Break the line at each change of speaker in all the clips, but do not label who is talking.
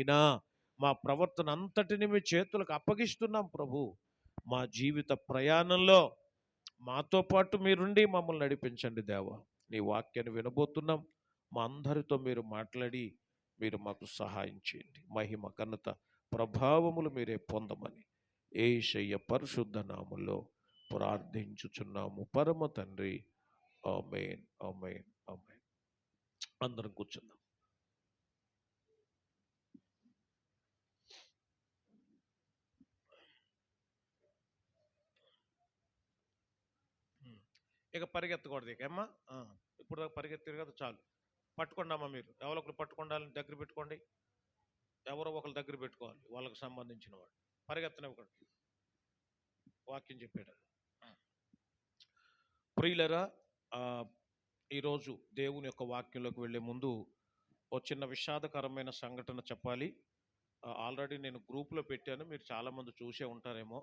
అయినా మా ప్రవర్తన అంతటిని మీ చేతులకు అప్పగిస్తున్నాం ప్రభు. మా జీవిత ప్రయాణంలో మాతో పాటు మీరుండి మమ్మల్ని నడిపించండి దేవా. నీ వాక్యాన్ని వినబోతున్నాం. మా అందరితో మీరు మాట్లాడి మీరు మాకు సహాయం చేయండి. మహిమ ఘనత ప్రభావములు మీరే పొందమని ఏషయ్య పరిశుద్ధ నామంలో ప్రార్థించుచున్నాము. పరమ తండ్రి ఆమెన్ ఆమెన్ ఆమెన్. అందరం కూర్చుందాం. ఇక పరిగెత్తకూడదు ఇక. అమ్మా ఇప్పుడు పరిగెత్తారు కదా చాలు. పట్టుకోండి అమ్మా మీరు. ఎవరో ఒకరు పట్టుకోండాలని దగ్గర పెట్టుకోండి. ఎవరో ఒకరు దగ్గర పెట్టుకోవాలి వాళ్ళకి సంబంధించిన వాడు పరిగెత్తనివ్వకండి వాక్యం చెప్పాడు ప్రియులరా ఈరోజు దేవుని యొక్క వాక్యంలోకి వెళ్ళే ముందు ఓ చిన్న విషాదకరమైన సంఘటన చెప్పాలి. ఆల్రెడీ నేను గ్రూప్లో పెట్టాను. మీరు చాలామంది చూసే ఉంటారేమో.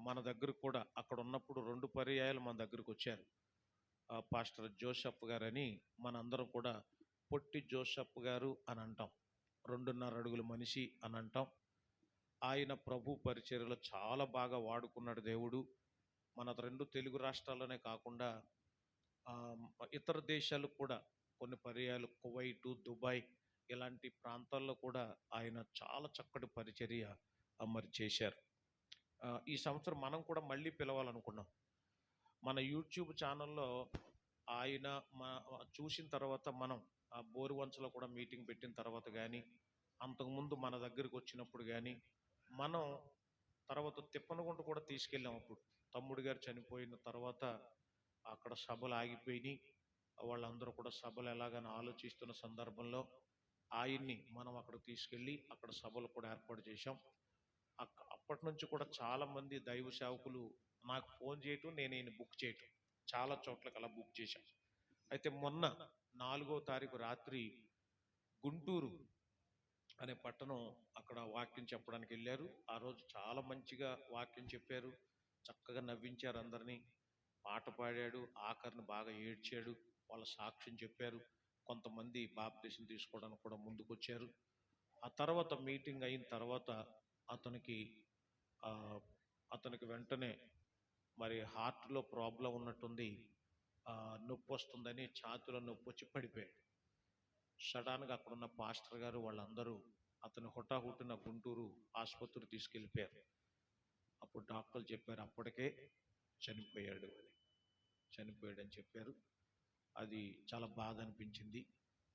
మన దగ్గరకు కూడా అక్కడ ఉన్నప్పుడు రెండు పర్యాయాలు మన దగ్గరకు వచ్చారు. పాస్టర్ జోసఫ్ గారని మనందరం కూడా పొట్టి జోషప్ గారు అని అంటాం. రెండున్నర అడుగుల మనిషి అని అంటాం. ఆయన ప్రభు పరిచర్యలో చాలా బాగా వాడుకున్నాడు దేవుడు. మన రెండు తెలుగు రాష్ట్రాల్లోనే కాకుండా ఇతర దేశాలు కూడా కొన్ని పర్యాలు కువైటు దుబాయ్ ఇలాంటి ప్రాంతాల్లో కూడా ఆయన చాలా చక్కటి పరిచర్య మరి చేశారు ఈ సంవత్సరం మనం కూడా మళ్ళీ పిలవాలనుకున్నాం. మన యూట్యూబ్ ఛానల్లో ఆయన మా చూసిన తర్వాత మనం ఆ బోరువంచలో కూడా మీటింగ్ పెట్టిన తర్వాత కానీ అంతకుముందు మన దగ్గరికి వచ్చినప్పుడు కానీ మనం తర్వాత తిప్పనగుంట కూడా తీసుకెళ్ళాం అప్పుడు. తమ్ముడు గారు చనిపోయిన తర్వాత అక్కడ సభలు ఆగిపోయినాయి. వాళ్ళందరూ కూడా సభలు ఎలాగని ఆలోచిస్తున్న సందర్భంలో ఆయన్ని మనం అక్కడ తీసుకెళ్ళి అక్కడ సభలు కూడా ఏర్పాటు చేశాం. అప్పటి నుంచి కూడా చాలామంది దైవ సేవకులు నాకు ఫోన్ చేయటం నేను ఈయన బుక్ చేయటం. చాలా చోట్లకి అలా బుక్ చేశాం. అయితే మొన్న నాలుగో తారీఖు రాత్రి గుంటూరు అనే పట్టణం అక్కడ వాక్యం చెప్పడానికి వెళ్ళారు. ఆ రోజు చాలా మంచిగా వాక్యం చెప్పారు. చక్కగా నవ్వించారు అందరినీ. పాట పాడాడు ఆఖరిని బాగా ఏడ్చాడు వాళ్ళ సాక్ష్యం చెప్పారు. కొంతమంది బాప్తీసం తీసుకోవడానికి కూడా ముందుకొచ్చారు. ఆ తర్వాత మీటింగ్ అయిన తర్వాత అతనికి అతనికి వెంటనే మరి హార్ట్లో ప్రాబ్లం ఉన్నట్టుంది. నొప్పి వస్తుందని ఛాతిలో నొప్పి వచ్చి పడిపోయాడు. సడన్గా అక్కడ ఉన్న పాస్టర్ గారు వాళ్ళందరూ అతను హుటాహుటిన గుంటూరు ఆసుపత్రి తీసుకెళ్ళిపోయారు. అప్పుడు డాక్టర్లు చెప్పారు అప్పటికే చనిపోయాడు అని. చనిపోయాడని చెప్పారు. అది చాలా బాధ అనిపించింది.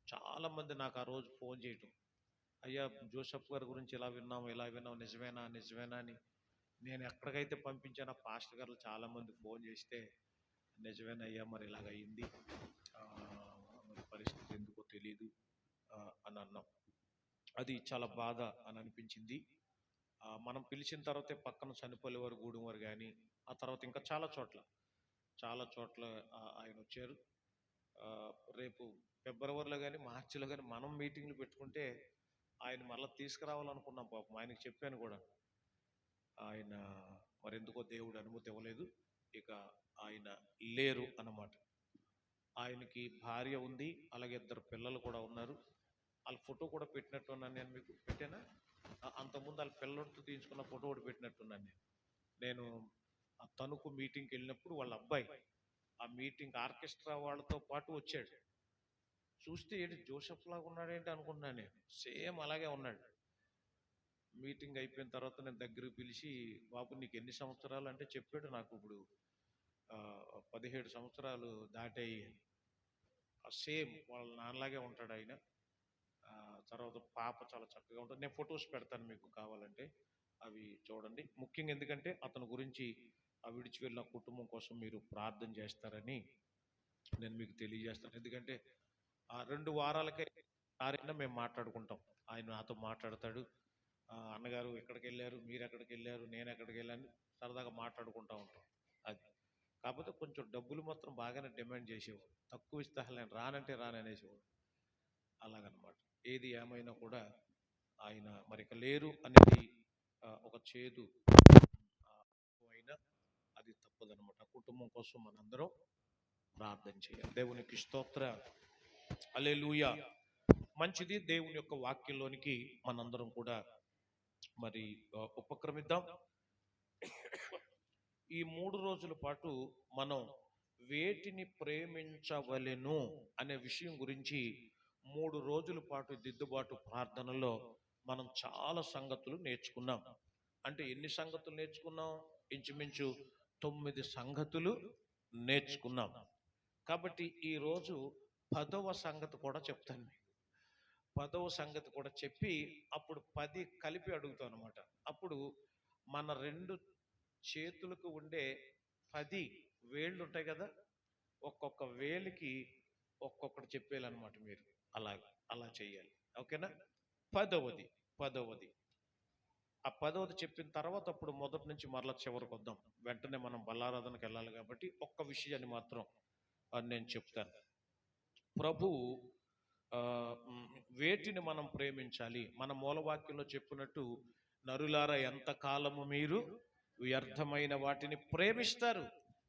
చాలామంది నాకు ఆ రోజు ఫోన్ చేయటం అయ్యా జోసఫ్ గారి గురించి ఇలా విన్నాం ఇలా విన్నాం నిజమేనా నిజమేనా అని నేను ఎక్కడికైతే పంపించానో పాస్టర్ గారు చాలామంది ఫోన్ చేస్తే నిజమేనయ్యా మరి ఇలాగ అయింది. మరి పరిస్థితి ఎందుకో తెలియదు అని అన్నాం. అది చాలా బాధ అని అనిపించింది. మనం పిలిచిన తర్వాతే పక్కన చనిపోలే వారు గూడెం వారు కానీ ఆ తర్వాత ఇంకా చాలా చోట్ల చాలా చోట్ల ఆయన వచ్చారు. రేపు ఫిబ్రవరిలో కానీ మార్చిలో కానీ మనం మీటింగ్లు పెట్టుకుంటే ఆయన మళ్ళీ తీసుకురావాలనుకున్నాం పాపం. ఆయనకి చెప్పాను కూడా. ఆయన మరెందుకో దేవుడు అనుమతి ఇవ్వలేదు. ఇక ఆయన లేరు అన్నమాట. ఆయనకి భార్య ఉంది అలాగే ఇద్దరు పిల్లలు కూడా ఉన్నారు. వాళ్ళ ఫోటో కూడా పెట్టినట్టున్నాను నేను మీకు. పెట్టానా? అంతకుముందు వాళ్ళ పిల్లలతో తీయించుకున్న ఫోటో కూడా పెట్టినట్టున్నాను నేను. నేను ఆ తణుకు మీటింగ్కి వెళ్ళినప్పుడు వాళ్ళ అబ్బాయి ఆ మీటింగ్ ఆర్కెస్ట్రా వాళ్ళతో పాటు వచ్చాడు. చూస్తే ఏంటి జోసెఫ్ లాగా ఉన్నాడేంటి అనుకున్నాను నేను. సేమ్ అలాగే ఉన్నాడు. మీటింగ్ అయిపోయిన తర్వాత నేను దగ్గరికి పిలిచి బాబు నీకు ఎన్ని సంవత్సరాలు? అంటే చెప్పాడు నాకు ఇప్పుడు పదిహేడు సంవత్సరాలు దాటాయి అని. సేమ్ వాళ్ళ నాన్నలాగే ఉంటాడు ఆయన. తర్వాత పాప చాలా చక్కగా ఉంటుంది. నేను ఫొటోస్ పెడతాను మీకు కావాలంటే అవి చూడండి. ముఖ్యంగా ఎందుకంటే అతని గురించి ఆ విడిచి వెళ్ళిన కుటుంబం కోసం మీరు ప్రార్థన చేస్తారని నేను మీకు తెలియజేస్తాను. ఎందుకంటే ఆ రెండు వారాలకే ఆరైనా మేము మాట్లాడుకుంటాం. ఆయన నాతో మాట్లాడతాడు. అన్నగారు ఎక్కడికి వెళ్ళారు మీరు ఎక్కడికి వెళ్ళారు నేను ఎక్కడికి వెళ్ళాను సరదాగా మాట్లాడుకుంటూ ఉంటాం. అది. కాకపోతే కొంచెం డబ్బులు మాత్రం బాగానే డిమాండ్ చేసేవాడు. తక్కువ ఇస్తే అసలు నేను రానంటే రాననేసేవాడు అలాగనమాట. ఏది ఏమైనా కూడా ఆయన మరిక లేరు అనేది ఒక చేదు. అయినా అది తప్పదనమాట. కుటుంబం కోసం మనందరం ప్రార్థన చేయాలి. దేవునికి స్తోత్ర. అలే మంచిది దేవుని యొక్క వాక్యంలోనికి మనందరం కూడా మరి ఉపక్రమిద్దాం. ఈ మూడు రోజుల పాటు మనం వేటిని ప్రేమించవలెను అనే విషయం గురించి మూడు రోజుల పాటు దిద్దుబాటు ప్రార్థనలో మనం చాలా సంగతులు నేర్చుకున్నాం. అంటే ఎన్ని సంగతులు నేర్చుకున్నాం? ఇంచుమించు తొమ్మిది సంగతులు నేర్చుకున్నాం. కాబట్టి ఈరోజు పదవ సంగతి కూడా చెప్తాను. మీకు పదవ సంగతి కూడా చెప్పి అప్పుడు పది కలిపి అడుగుతాం అనమాట అప్పుడు మన రెండు చేతులకు ఉండే పది వేళ్ళు ఉంటాయి కదా ఒక్కొక్క వేలికి ఒక్కొక్కటి చెప్పేయాలన్నమాట మీరు. అలా అలా చేయాలి ఓకేనా? పదవది పదవది. ఆ పదవది చెప్పిన తర్వాత అప్పుడు మొదటి నుంచి మరల చివరికి వద్దాం. వెంటనే మనం బల్లారాధనకి వెళ్ళాలి కాబట్టి ఒక్క విషయాన్ని మాత్రం నేను చెప్తాను. ప్రభువు వేటిని మనం ప్రేమించాలి? మన మూలవాక్యంలో చెప్పినట్టు నరులార ఎంత కాలము మీరు వ్యర్థమైన వాటిని ప్రేమిస్తారు?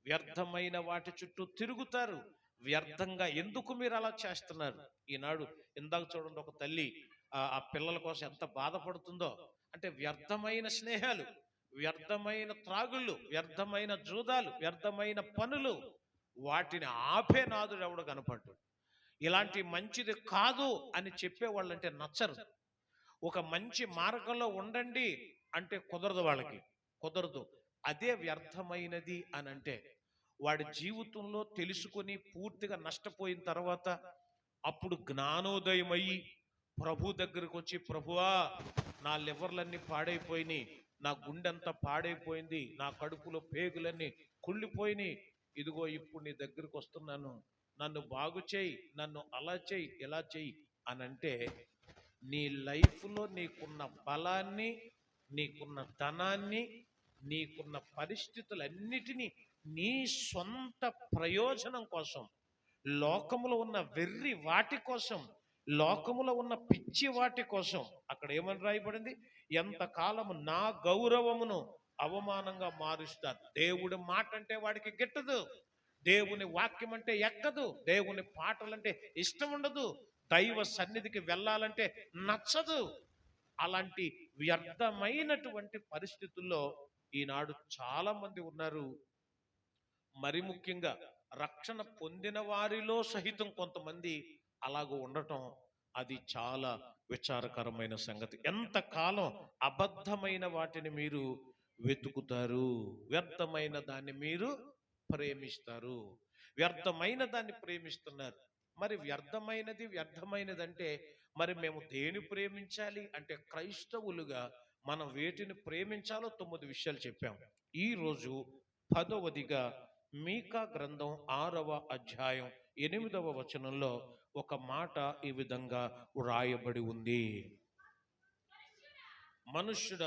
వ్యర్థమైన వాటి చుట్టూ తిరుగుతారు? వ్యర్థంగా ఎందుకు మీరు అలా చేస్తున్నారు? ఈనాడు ఇందాక చూడండి ఒక తల్లి ఆ పిల్లల కోసం ఎంత బాధపడుతుందో. అంటే వ్యర్థమైన స్నేహాలు వ్యర్థమైన త్రాగుళ్ళు వ్యర్థమైన జూదాలు వ్యర్థమైన పనులు వాటిని ఆపే నాదుడు ఎవడు కనపడ్డాడు. ఇలాంటి మంచిది కాదు అని చెప్పేవాళ్ళంటే నచ్చరు. ఒక మంచి మార్గంలో ఉండండి అంటే కుదరదు వాళ్ళకి కుదరదు. అదే వ్యర్థమైనది అని అంటే వాడి జీవితంలో తెలుసుకొని పూర్తిగా నష్టపోయిన తర్వాత అప్పుడు జ్ఞానోదయం అయ్యి ప్రభు దగ్గరకు వచ్చి ప్రభువా నా లివర్లన్నీ పాడైపోయినాయి నా గుండెంతా పాడైపోయింది నా కడుపులో పేగులన్నీ కుళ్ళిపోయినాయి. ఇదిగో ఇప్పుడు నీ దగ్గరకు వస్తున్నాను. నన్ను బాగు చేయి నన్ను అలా చేయి ఇలా చేయి అని అంటే నీ లైఫ్లో నీకున్న బలాన్ని నీకున్న ధనాన్ని నీకున్న పరిస్థితులన్నిటినీ నీ సొంత ప్రయోజనం కోసం లోకములో ఉన్న వెర్రి వాటి కోసం లోకములో ఉన్న పిచ్చి వాటి కోసం అక్కడ ఏమని రాయబడింది? ఎంతకాలము నా గౌరవమును అవమానంగా మారుస్తారు దేవుడి మాట అంటే వాడికి గిట్టదు. దేవుని వాక్యం అంటే ఎక్కదు దేవుని పాటలంటే ఇష్టం ఉండదు దైవ సన్నిధికి వెళ్ళాలంటే నచ్చదు. అలాంటి వ్యర్థమైనటువంటి పరిస్థితుల్లో ఈనాడు చాలా మంది ఉన్నారు. మరి ముఖ్యంగా రక్షణ పొందిన వారిలో సహితం కొంతమంది అలాగ ఉండటం అది చాలా విచారకరమైన సంగతి. ఎంతకాలం అబద్ధమైన వాటిని మీరు వెతుకుతారు? వ్యర్థమైన దాన్ని మీరు ప్రేమిస్తారు. వ్యర్థమైన దాన్ని ప్రేమిస్తున్నారు. మరి వ్యర్థమైనది వ్యర్థమైనది అంటే మరి మేము దేని ప్రేమించాలి? అంటే క్రైస్తవులుగా మనం వేటిని ప్రేమించాలో తొమ్మిది విషయాలు చెప్పాము ఈ రోజు పదవదిగా మీకా గ్రంథం ఆరవ అధ్యాయం ఎనిమిదవ వచనంలో ఒక మాట ఈ విధంగా వ్రాయబడి ఉంది. మనుష్యుడు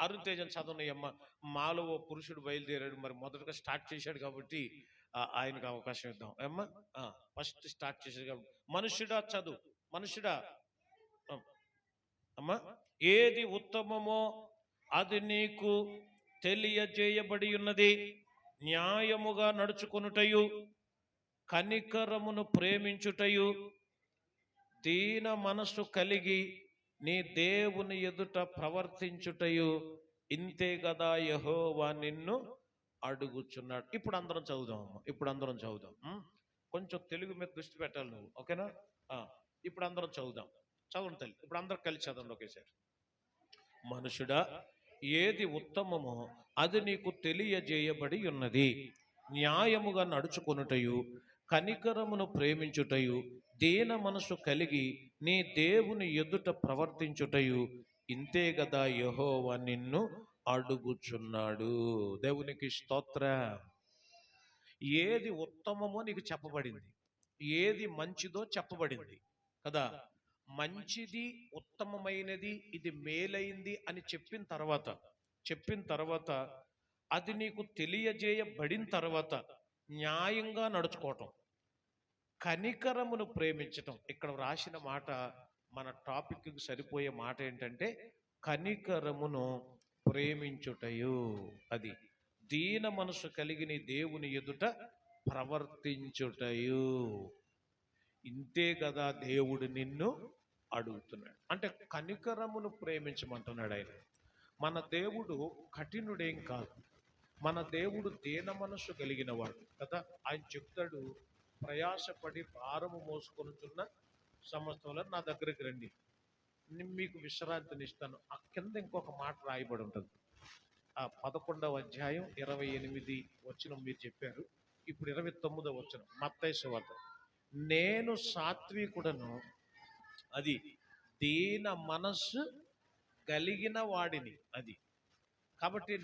అరుణ్ తేజన్ చదవనయ్యమ్మ మాలో ఓ పురుషుడు బయలుదేరాడు మరి మొదటగా స్టార్ట్ చేశాడు కాబట్టి ఆయనకు అవకాశం ఇద్దాం. అమ్మ ఫస్ట్ స్టార్ట్ చేశాడు కాబట్టి. మనుష్యుడా చదువు. మనుష్యుడా? అమ్మా ఏది ఉత్తమమో అది నీకు తెలియజేయబడి ఉన్నది. న్యాయముగా నడుచుకొనుటయు కనికరమును ప్రేమించుటయు దీన మనస్సు కలిగి నీ దేవుని ఎదుట ప్రవర్తించుటయు ఇంతే కదా యహోవా నిన్ను అడుగుచున్నాడు. ఇప్పుడు అందరం చదువుదాం ఇప్పుడు అందరం చదువుదాం. కొంచెం తెలుగు మీద దృష్టి పెట్టాలి నువ్వు. ఓకేనా? ఇప్పుడు అందరం చదువుదాం. చదవండి తల్లి. ఇప్పుడు అందరం కలిసి చదవండి ఒకేసారి మనుషుడా ఏది ఉత్తమమో అది నీకు తెలియజేయబడి ఉన్నది. న్యాయముగా నడుచుకొనుటయు కనికరమును ప్రేమించుటయు దీన మనసు కలిగి నీ దేవుని ఎదుట ప్రవర్తించుటయు ఇంతే కదా యహోవ నిన్ను అడుగుచున్నాడు. దేవునికి స్తోత్ర. ఏది ఉత్తమమో నీకు చెప్పబడింది. ఏది మంచిదో చెప్పబడింది. కదా? మంచిది ఉత్తమమైనది ఇది మేలైంది అని చెప్పిన తర్వాత చెప్పిన తర్వాత అది నీకు తెలియజేయబడిన తర్వాత న్యాయంగా నడుచుకోవటం. కనికరమును ప్రేమించటం. ఇక్కడ రాసిన మాట మన టాపిక్కి సరిపోయే మాట ఏంటంటే కనికరమును ప్రేమించుటయు అది. దీన మనసు కలిగిన దేవుని ఎదుట ప్రవర్తించుటయు. ఇంతే కదా దేవుడు నిన్ను అడుగుతున్నాడు. అంటే కనికరమును ప్రేమించమంటున్నాడు ఆయన. మన దేవుడు కఠినుడేం కాదు. మన దేవుడు దీన మనసు కలిగిన వాడు కదా. ఆయన చెప్తాడు ప్రయాసపడి భారము మోసుకొనుచున్న సమస్తంలో నా దగ్గరికి రండి. మీకు విశ్రాంతిని ఇస్తాను ఆ కింద ఇంకొక మాట రాయబడి ఉంటుంది. ఆ పదకొండవ అధ్యాయం ఇరవై ఎనిమిది వచ్చిన మీరు చెప్పారు. ఇప్పుడు ఇరవై తొమ్మిదవ వచ్చిన మత్తైసు వద్ద నేను సాత్వికుడను అది దీన మనస్సు కలిగిన వాడిని అది. కాబట్టి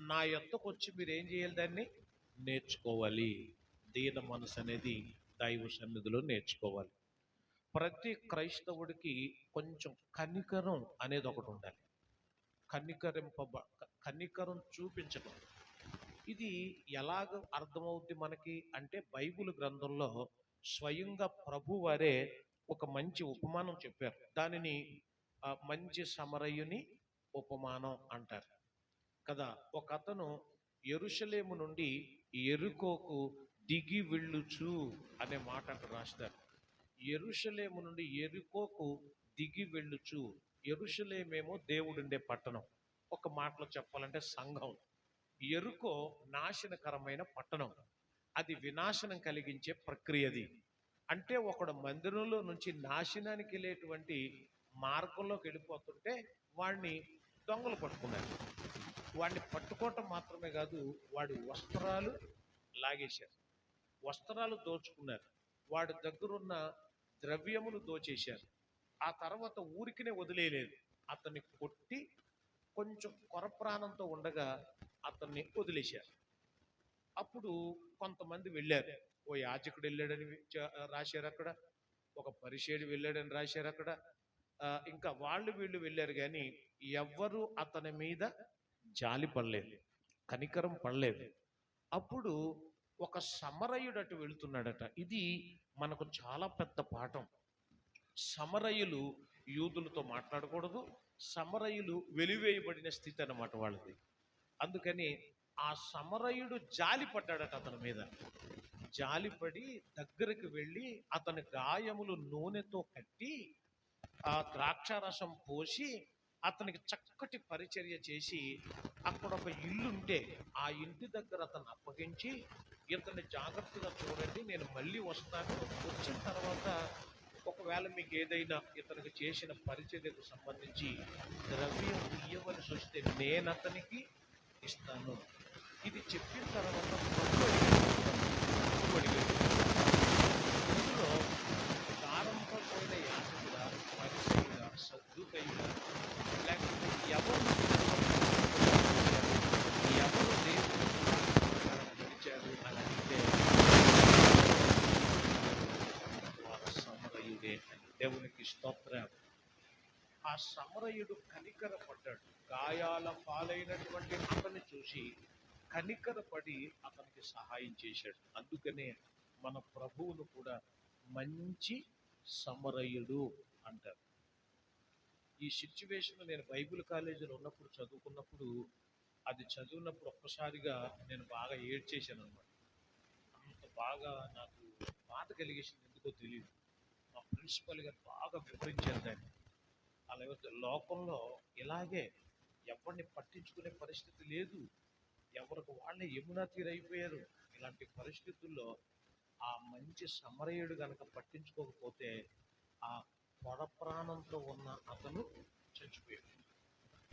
నా యొక్కకు వచ్చి మీరు ఏం చేయాలి దాన్ని? నేర్చుకోవాలి. దీన మనసు అనేది దైవ సన్నిధిలో నేర్చుకోవాలి. ప్రతి క్రైస్తవుడికి కొంచెం కనికరం అనేది ఒకటి ఉండాలి. కనికరింప కనికరం చూపించడం ఇది ఎలాగ అర్థమవుద్ది మనకి అంటే బైబిల్ గ్రంథంలో స్వయంగా ప్రభు వారే ఒక మంచి ఉపమానం చెప్పారు. దానిని మంచి సమరయుని ఉపమానం అంటారు. కదా ఒక అతను ఎరుషలేము నుండి ఎరుకోకు దిగి వెళ్ళుచు అనే మాట అక్కడ రాస్తారు ఎరుషలేము నుండి ఎరుకోకు దిగి వెళ్ళుచు. ఎరుషలేమేమో దేవుడుండే పట్టణం. ఒక మాటలో చెప్పాలంటే సంఘం. ఎరుకో నాశనకరమైన పట్టణం. అది వినాశనం కలిగించే ప్రక్రియది అంటే ఒకడు మందిరంలో నుంచి నాశనానికి వెళ్ళేటువంటి మార్గంలోకి వెళ్ళిపోతుంటే వాడిని దొంగలు పట్టుకున్నారు. వాడిని పట్టుకోవటం మాత్రమే కాదు వాడి వస్త్రాలు లాగేశారు. వస్త్రాలు దోచుకున్నారు. వాడి దగ్గరున్న ద్రవ్యములు దోచేశారు. ఆ తర్వాత ఊరికినే వదిలేయలేదు. అతన్ని కొట్టి కొంచెం కొర ప్రాణంతో ఉండగా అతన్ని వదిలేశారు. అప్పుడు కొంతమంది వెళ్ళారు. ఓ యాజకుడు వెళ్ళాడని రాశారు అక్కడ. ఒక పరిషేడు వెళ్ళాడని రాశారు అక్కడ. ఇంకా వాళ్ళు వీళ్ళు వెళ్ళారు కానీ ఎవ్వరు అతని మీద జాలి పడలేదు. కనికరం పడలేదు. అప్పుడు ఒక సమరయుడు అటు వెళుతున్నాడట. ఇది మనకు చాలా పెద్ద పాఠం. సమరయులు యూదులతో మాట్లాడకూడదు. సమరయులు వెలివేయబడిన స్థితి అన్నమాట వాళ్ళది. అందుకని ఆ సమరయుడు జాలి పడ్డాడట అతని మీద. జాలిపడి దగ్గరికి వెళ్ళి అతని గాయములు నూనెతో కట్టి ఆ ద్రాక్షారసం పోసి అతనికి చక్కటి పరిచర్య చేసి అక్కడ ఒక ఇల్లు ఉంటే ఆ ఇంటి దగ్గర అతను అప్పగించి ఇతన్ని జాగ్రత్తగా చూడండి నేను మళ్ళీ వస్తాను. వచ్చిన తర్వాత ఒకవేళ మీకు ఏదైనా ఇతనికి చేసిన పరిచర్యకు సంబంధించి ద్రవ్యం ఇయ్యవలసి వస్తే నేను అతనికి ఇస్తాను. ఇది చెప్పిన తర్వాత ఇందులో ప్రారంభమైన యాత్ర పరిచయుడ లేకపోతే ఎవరు ఎవరు దేవుని పిలిచారు అని అంటే వారు సమరయుడే అని దేవునికి స్తోత్రం ఆ సమరయుడు కనికరపడ్డాడు. గాయాల పాలైనటువంటి అతన్ని చూసి కనికరపడి అతనికి సహాయం చేశాడు. అందుకనే మన ప్రభువును కూడా మంచి సమరయుడు అంటారు. ఈ సిచ్యువేషన్ నేను బైబిల్ కాలేజీలో ఉన్నప్పుడు చదువుకున్నప్పుడు అది చదివినప్పుడు ఒక్కసారిగా నేను బాగా ఏడ్చేశాను అనమాట అంత బాగా నాకు బాధ కలిగేసింది ఎందుకో తెలియదు మా ప్రిన్సిపల్ గారు బాగా వివరించారు దాన్ని. అలా లోకంలో ఇలాగే ఎవరిని పట్టించుకునే పరిస్థితి లేదు. ఎవరికి వాళ్ళే యమునా తీరైపోయారు. ఇలాంటి పరిస్థితుల్లో ఆ మంచి సమరయుడు కనుక పట్టించుకోకపోతే ఆ పొడ ప్రాణంతో ఉన్న అతను చచ్చిపోయాడు.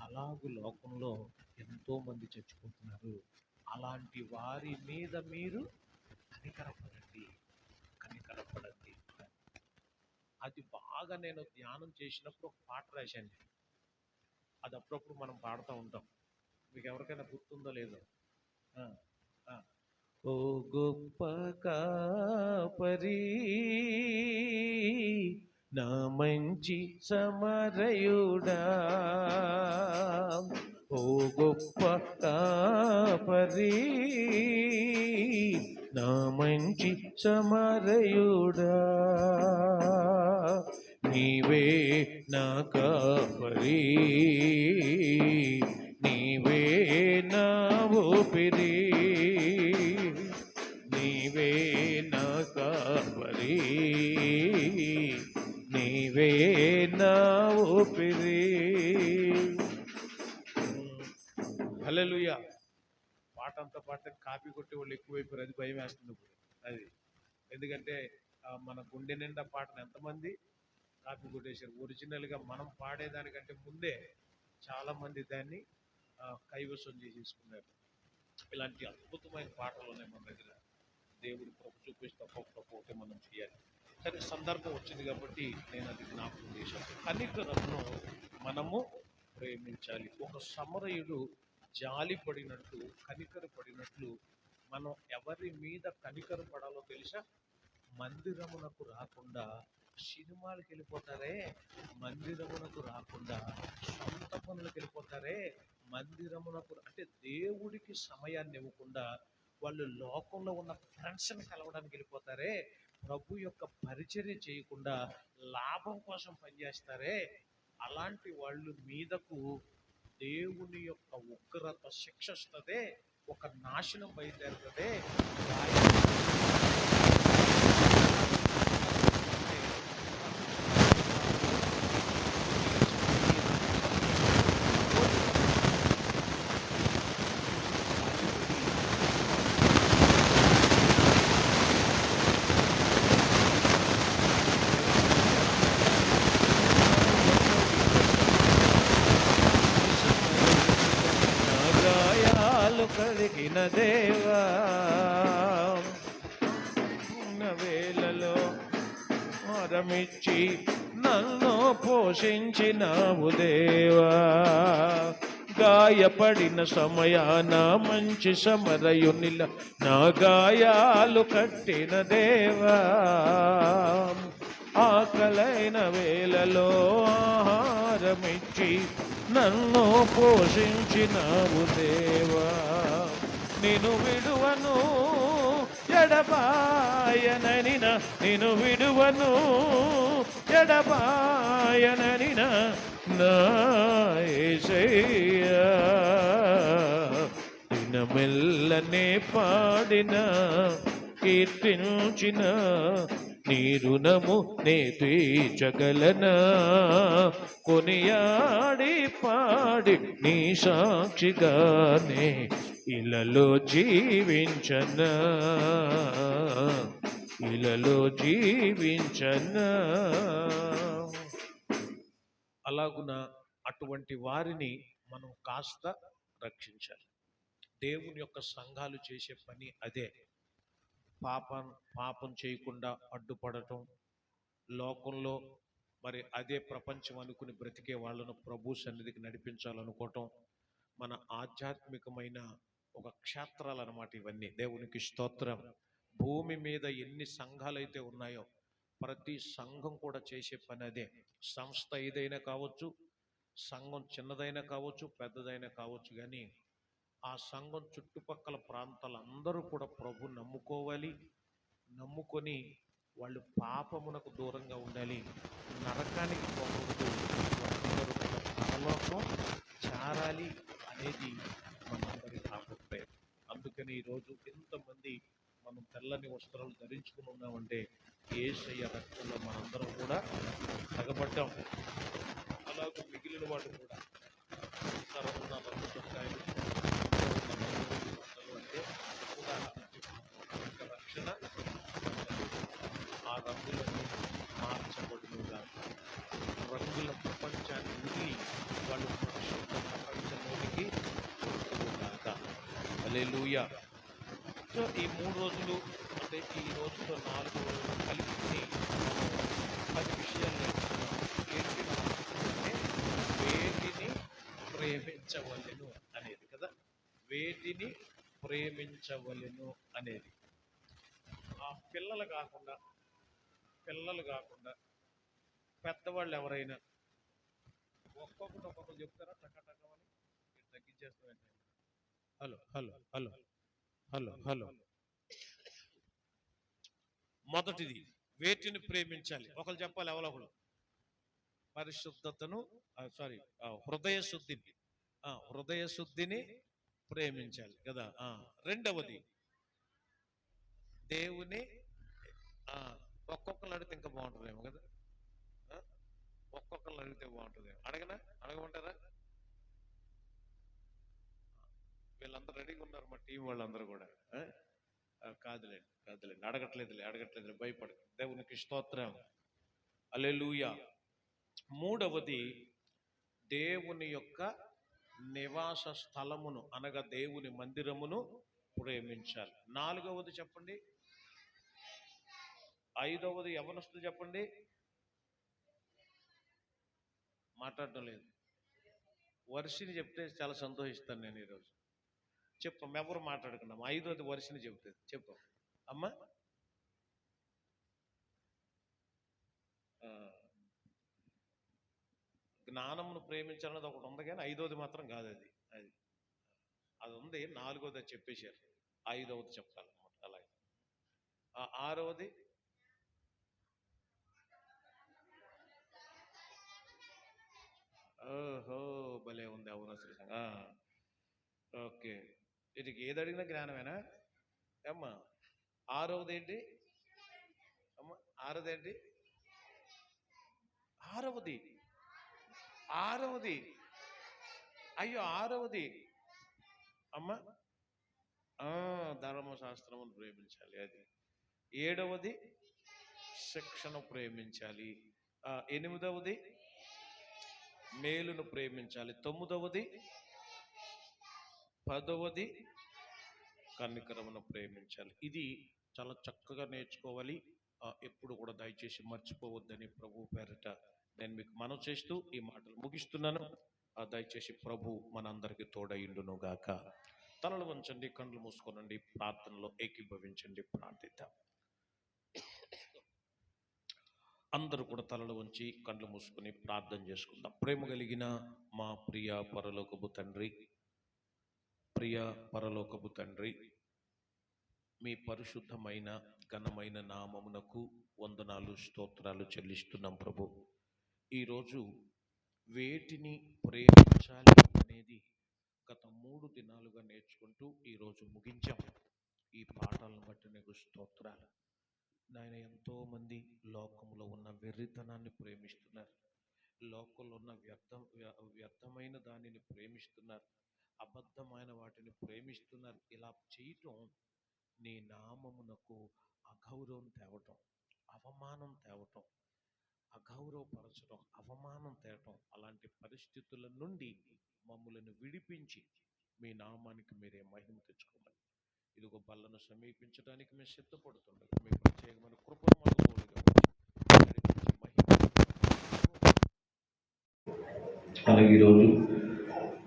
అలాగే లోకంలో ఎంతోమంది చచ్చిపోతున్నారు. అలాంటి వారి మీద మీరు కనికరపడండి. కనికరపడండి అది బాగా నేను ధ్యానం చేసినప్పుడు ఒక పాట రాశాను అది అప్పుడప్పుడు మనం పాడుతూ ఉంటాం. మీకు ఎవరికైనా గుర్తుందో లేదో. ఓ గొప్ప కాపరి నా మంచి సమరయుడా. ఓ గొప్ప కాపరి నా మంచి సమరయుడా. నీవే నా కాపరి. నీవే నా ఊపిరి. నీవే నా కాపరి. నీవే నా ఊపిరి. హలో పాట కాపీ కొట్టే వాళ్ళు ఎక్కువైపోయారు అది భయం వేస్తుంది ఇప్పుడు అది. ఎందుకంటే మన గుండె నిండా పాటను ఎంతమంది కాపీ కొట్టేశారు? ఒరిజినల్గా మనం పాడేదానికంటే ముందే చాలామంది దాన్ని కైవసం చేసేసుకున్నారు. ఇలాంటి అద్భుతమైన పాటలు ఉన్నాయి మన దగ్గర దేవుడు కృప చూపిస్తే ఒక్కొక్కటి ఒక్కొక్కటి మనం చేయాలి. సరే సందర్భం వచ్చింది కాబట్టి నేను అది జ్ఞాపకం చేశాను. కనికరమును మనము ప్రేమించాలి. ఒక సమరయుడు జాలి పడినట్లు కనికర పడినట్లు మనం ఎవరి మీద కనికర పడాలో తెలుసా? మందిరమునకు రాకుండా సినిమాలకు వెళ్ళిపోతారే మందిరమునకు రాకుండా సొంత పనులకు వెళ్ళిపోతారే మందిరమునకు అంటే దేవుడికి సమయాన్ని ఇవ్వకుండా వాళ్ళు లోకంలో ఉన్న ఫ్రెండ్స్ని కలవడానికి వెళ్ళిపోతారే ప్రభు యొక్క పరిచర్య చేయకుండా లాభం కోసం పనిచేస్తారే అలాంటి వాళ్ళు మీదకు దేవుని యొక్క ఉగ్రత శిక్షిస్తుంది ఒక నాశనం బయలుదేరుతుంది నా గాయాలు కడిగిన దేవా ఉన్న వేళలో వరమిచ్చి నన్ను పోషించినావు దేవా. గాయపడిన సమయాన మంచి సమరయునిల నా గాయాలు కట్టిన దేవా. ఆకలైన వేళలో ఆహారమిచ్చి నన్ను పోషించినావు దేవా. నిను విడువను ఎడబాయననిన నిను విడువను ఎడబాయననిన నా దినమెల్లనే పాడిన కీర్తించిన నీ రుణము నే తీర్చగలనా? కొనియాడి పాడి నీ సాక్షిగానే ఇలలో జీవించన. ఇలలో జీవించన. అలాగున అటువంటి వారిని మనం కాస్త రక్షించాలి. దేవుని యొక్క సంఘాలు చేసే పని అదే. పాపం పాపం చేయకుండా అడ్డుపడటం. లోకంలో మరి అదే ప్రపంచం అనుకుని బ్రతికే వాళ్ళను ప్రభు సన్నిధికి నడిపించాలనుకోవటం. మన ఆధ్యాత్మికమైన ఒక క్షేత్రాలు అన్నమాట ఇవన్నీ. దేవునికి స్తోత్రం. భూమి మీద ఎన్ని సంఘాలైతే ఉన్నాయో ప్రతి సంఘం కూడా చేసే పని అదే. సంస్థ ఏదైనా కావచ్చు సంఘం చిన్నదైనా కావచ్చు పెద్దదైనా కావచ్చు కానీ ఆ సంఘం చుట్టుపక్కల ప్రాంతాలందరూ కూడా ప్రభు నమ్ముకోవాలి. నమ్ముకొని వాళ్ళు పాపమునకు దూరంగా ఉండాలి. నరకానికి పోకూడదు. పరలోకం చారాలి అనేది మనందరి అందుకని ఈరోజు ఎంతమంది మనం తెల్లని వస్త్రాలు ధరించుకుని ఉన్నామంటే ఏసయ్య రక్తంలో మనందరం కూడా తగబడ్డాం. అలాగే మిగిలిన వాళ్ళు కూడా. ఇక్కడ ఉన్న అంటే ఉదాహరణ రక్షణ ఆ రంగులను మార్చబడునుగా రంగుల ప్రపంచాన్ని వదిలి వాళ్ళు పరిశుద్ధ ప్రపంచంలోనికి వస్తువుగాక హల్లెలూయా. సో ఈ మూడు రోజులు అంటే ఈ రోజుతో నాలుగు రోజులు కలిపి పది విషయాలు నేర్చుకున్నాం. ఏంటి? అంటే వేటిని ప్రేమించవలెను అనేది కదా. వేటిని ప్రేమించవలెను అనేది. ఆ పిల్లలు కాకుండా పిల్లలు కాకుండా పెద్దవాళ్ళు ఎవరైనా ఒక్కొక్కటి ఒక్కొక్కరు చెప్తారా? టక టకమని మీరు తగ్గించేస్తాం hello hello hello hello hello. మొదటిది వేటిని ప్రేమించాలి? ఒకరు చెప్పాలి ఎవరొకరు పరిశుద్ధతను సారీ హృదయ శుద్ధిని ఆ, హృదయ శుద్ధిని ప్రేమించాలి కదా? ఆ, రెండవది దేవుని ఆ, ఒక్కొక్కరు అడిగితే ఇంకా బాగుంటుందేమో కదా? ఒక్కొక్కరు అడిగితే బాగుంటుంది అడగనా? అడగమంటారా వీళ్ళందరూ రెడీగా ఉన్నారు మా టీం వాళ్ళందరూ కూడా. కాదులేండి కాదులేండి. అడగట్లేదులే అడగట్లేదులే భయపడ దేవునికి స్తోత్రం. అలెలుయ మూడవది దేవుని యొక్క నివాస స్థలమును అనగా దేవుని మందిరమును ప్రేమించాలి. నాలుగవది చెప్పండి. ఐదవది ఎవరొస్తుంది చెప్పండి. మాట్లాడడం లేదు. వర్షిని చెప్తే చాలా సంతోషిస్తాను నేను ఈరోజు. చెప్పాం ఎవరు మాట్లాడుకున్నాం ఐదోది వరుసని చెబుతుంది చెప్పాం. అమ్మా. జ్ఞానమును ప్రేమించాలన్నది ఒకటి ఉంది కానీ ఐదోది మాత్రం కాదు అది. అది. అది ఉంది నాలుగోది అది చెప్పేశారు. ఐదవది చెప్పాలన్నమాట అలాగే ఆరవది? ఓహో భలే ఉంది అవును శ్రీశంగ ఓకే. వీటికి ఏది అడిగినా జ్ఞానమేనా? అమ్మా ఆరవది ఏంటి అమ్మ ఆరవది ఏంటి ఆరవది. ఆరవది. అయ్యో ఆరవది. అమ్మ ధర్మశాస్త్రమును ప్రేమించాలి అది. ఏడవది శిక్షను ప్రేమించాలి. ఎనిమిదవది మేలును ప్రేమించాలి. తొమ్మిదవది పదవది కన్నికరమును ప్రేమించాలి. ఇది చాలా చక్కగా నేర్చుకోవాలి. ఎప్పుడు కూడా దయచేసి మర్చిపోవద్దని ప్రభు పేరట నేను మీకు మనం చేస్తూ ఈ మాటలు ముగిస్తున్నాను. దయచేసి ప్రభు మనందరికీ తోడయిండును గాక. తలలు వంచండి కళ్ళు మూసుకోనండి ప్రార్థనలో ఏకీభవించండి ప్రార్థిద్దాం. అందరూ కూడా తలలు వంచి కళ్ళు మూసుకొని ప్రార్థన చేసుకుందాం. ప్రేమ కలిగిన మా ప్రియ పరలోకపు తండ్రి ప్రియ పరలోకపు తండ్రి మీ పరిశుద్ధమైన ఘనమైన నామమునకు వందనాలు స్తోత్రాలు చెల్లిస్తున్నాం ప్రభు. ఈరోజు వేటిని ప్రేమించాలి అనేది గత మూడు దినాలుగా నేర్చుకుంటూ ఈరోజు ముగించాం. ఈ పాఠాలను బట్టి నీకు స్తోత్రాలు. నాయన ఎంతోమంది లోకంలో ఉన్న వెర్రితనాన్ని ప్రేమిస్తున్నారు. లోకంలో ఉన్న వ్యర్థం వ్యర్థమైన దానిని ప్రేమిస్తున్నారు. అబద్ధమైన వాటిని ప్రేమిస్తున్నారు. ఇలా చేయటం నీ నామమునకు అగౌరవం తేవటం అవమానం తేవటం అగౌరవపరచడం అవమానం తేవటం అలాంటి పరిస్థితుల నుండి మమ్మలను విడిపించి మీ నామానికి మీరే మహిమ తెచ్చుకోమని. ఇదిగో బల్లను సమీపించడానికి మేము సిద్ధపడుతుండగా మీ ప్రత్యేకమైన కృపను అలాగే ఈరోజు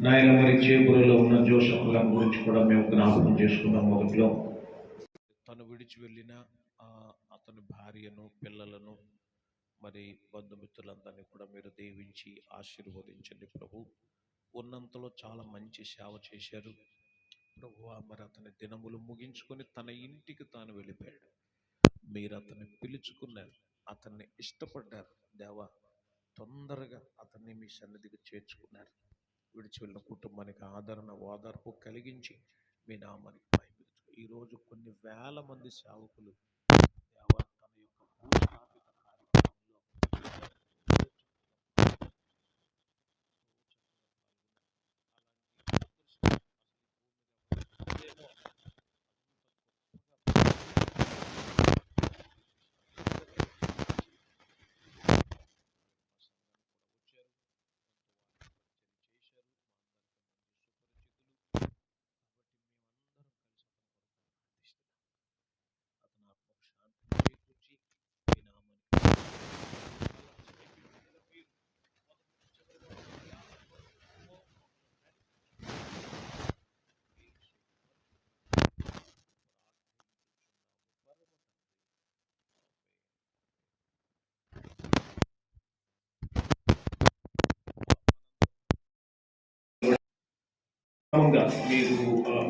నాయన మరి చేపురలో ఉన్న జోసఫ్ గురించి కూడా మేము జ్ఞాపకం చేసుకున్నాం మొదట్లో. తను విడిచి వెళ్ళిన అతని భార్యను పిల్లలను మరి బంధుమిత్రులందరినీ కూడా మీరు దీవించి ఆశీర్వదించండి ప్రభు. ఉన్నంతలో చాలా మంచి సేవ చేశారు. ప్రభు మరి అతని దినములు ముగించుకొని తన ఇంటికి తాను వెళ్ళిపోయాడు. మీరు అతన్ని పిలుచుకున్నారు అతన్ని ఇష్టపడ్డారు. దేవా తొందరగా అతన్ని మీ సన్నిధికి చేర్చుకున్నారు. విడిచి వెళ్ళిన కుటుంబానికి ఆదరణ ఓదార్పు కలిగించి మీ నామానికి మహిమ ఈరోజు కొన్ని వేల మంది సేవకులు క్రమంగా మీరు ఆ,